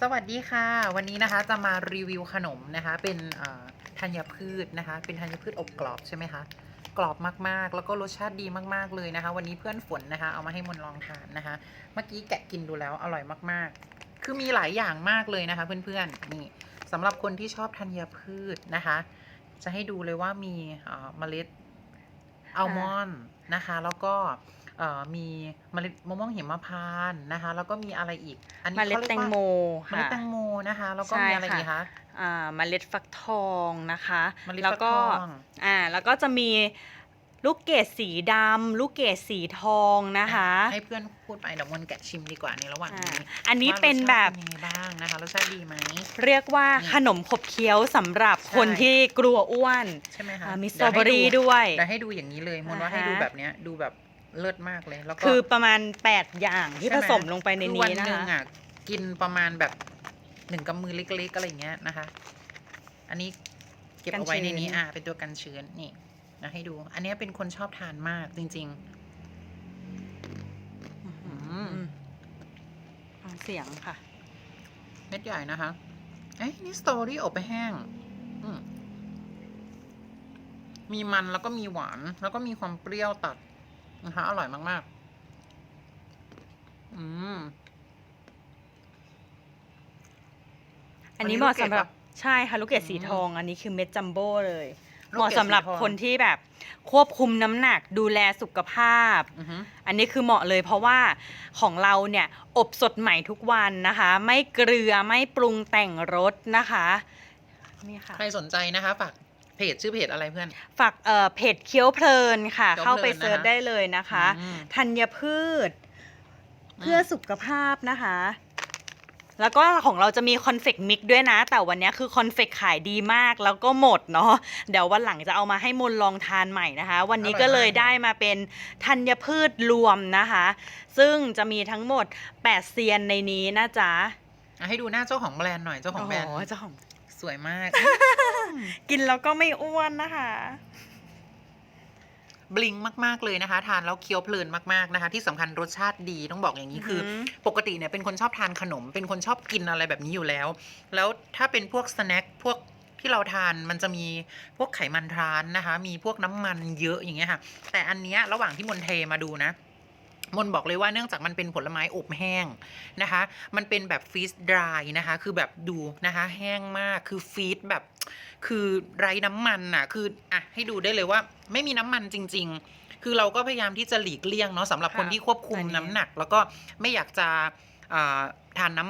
สวัสดีค่ะ วันนี้นะคะจะมารีวิวขนมนะคะ เป็นธัญพืชนะคะ เป็นธัญพืชอบกรอบใช่ไหมคะกรอบมากๆ แล้วก็รสชาติดีมากๆเลยนะคะ วันนี้เพื่อนฝนนะคะ เอามาให้มนลองทานนะคะ เมื่อกี้แกะกินดูแล้วอร่อยมากๆ คือมีหลายอย่างมากเลยนะคะ เพื่อนๆนี่สำหรับคนที่ชอบธัญพืชนะคะ จะให้ดูเลยว่ามีเมล็ดอัลมอนด์นะคะ แล้วก็ มีเมล็ดมะม่วงหิมพานต์นะคะ แล้วก็มีอะไรอีก อันนี้เมล็ดขารียกแตงว่าโมเมล็ดค่ะ แตงโมนะคะ แล้วก็ใช่มีอะไรค่ะอีกคะ อ่าเมล็ดฟักทองนะคะเมล็ดแล้วก็ฟักทอง อ่าแล้วก็จะมีลูกเกดสีดำลูกเกดสีทองนะคะ ให้เพื่อนพูดไปเดี๋ยวมนแกะชิมดีกว่าในระหว่างอ่านี้อันนี้ว่ารสเป็นชาติแบบเป็นยังไงบ้างนะคะรสชาติดีไหม เรียกว่านี่ขนมขบเคี้ยวสำหรับใช่คนที่กลัวอ้วนใช่ไหมคะอ่ามีสตเดี๋รยอวเบอให้รี่ด้วย เดี๋ยวให้ดูอย่างนี้เลยมนว่าอ่าฮะให้ดูแบบเนี้ยดูแบบ เลิศมากเลย แล้วก็คือประมาณ 8 อย่างที่ใช่ผไหสมลงไปในคือนี้วันนะหนึ่งคะอะกินประมาณแบบหนึ่งกำมือเล็กๆอะไรอย่างเงี้ยนะคะ อันนี้เก็บเอาไว้ในนี้อ่าเป็นตัวกันชื้นนี่นะให้ดู อันเนี้ยเป็นคนชอบทานมากจริงอื้อหืออืมฟังเสียงค่ะๆเม็ดใหญ่นะคะ เอ้ยนี่สตรอเบอรี่อบไปแห้งอืมมีมันแล้วก็มีหวาน แล้วก็มีความเปรี้ยวตัด นะคะอร่อยมากๆ อืม อันนี้อันนี้เหมาะลูกเกดสำหรับปะใช่ค่ะลูกเกดสีอืมทอง อันนี้คือเม็ดจัมโบ้เลยลูกเกดเหมาะสำหรับสีทองคนที่แบบควบคุมน้ำหนักดูแลสุขภาพอือฮึอันนี้คือเหมาะเลยเพราะว่าของเราเนี่ย อบสดใหม่ทุกวันนะคะ ไม่เกลือไม่ปรุงแต่งรสนะคะนี่ค่ะใครสนใจนะคะฝาก เพจชื่อเพจอะไรเพื่อน ฝากเอ่อเพจเคี้ยวเพลินค่ะ เคี้ยวเพลินเข้าไปนะคะเซิร์ชได้เลยนะคะอืม ธัญพืชอืมเพื่อสุขภาพนะคะ แล้วก็ของเราจะมีคอนเฟกมิกด้วยนะ แต่วันนี้คือคอนเฟกขายดีมากแล้วก็หมดเนาะเดี๋ยววันหลังจะเอามาให้มนลองทานใหม่นะคะ วันนี้ก็เลยได้มาเป็นธัญพืชรวมนะคะ ซึ่งจะมีทั้งหมด 8 เซียนในนี้นะจ๊ะอะให้ดูหน้าเจ้าของแบรนด์หน่อยเจ้าของแบรนด์ โโหเจ้าของ สวยมาก กินแล้วก็ไม่อ้วนนะคะ บลิงมาก ๆ เลยนะคะ ทานแล้วเคี้ยวเพลินมาก ๆ นะคะ ที่สำคัญรสชาติดีต้องบอกอย่างนี้คืออหือ ปกติเนี่ยเป็นคนชอบทานขนม เป็นคนชอบกินอะไรแบบนี้อยู่แล้ว แล้วถ้าเป็นพวกสแน็คพวกที่เราทานมันจะมีพวกไขมันทรานนะคะ มีพวกน้ำมันเยอะอย่างเงี้ยค่ะ แต่อันเนี้ยระหว่างที่มนเทมาดูนะ มนบอกเลยว่าเนื่องจากมันเป็นผลไม้อบแห้งนะคะ มันเป็นแบบฟีสดรายนะคะ คือแบบดูนะคะแห้งมาก คือฟีดแบบ คือไร้น้ำมันน่ะ คืออะให้ดูได้เลยว่าไม่มีน้ำมันจริง ๆ คือเราก็พยายามที่จะหลีกเลี่ยงเนาะสำหรับคนค่ะที่ควบคุมอันนี้น้ำหนัก แล้วก็ไม่อยากจะอ่าทานน้ำ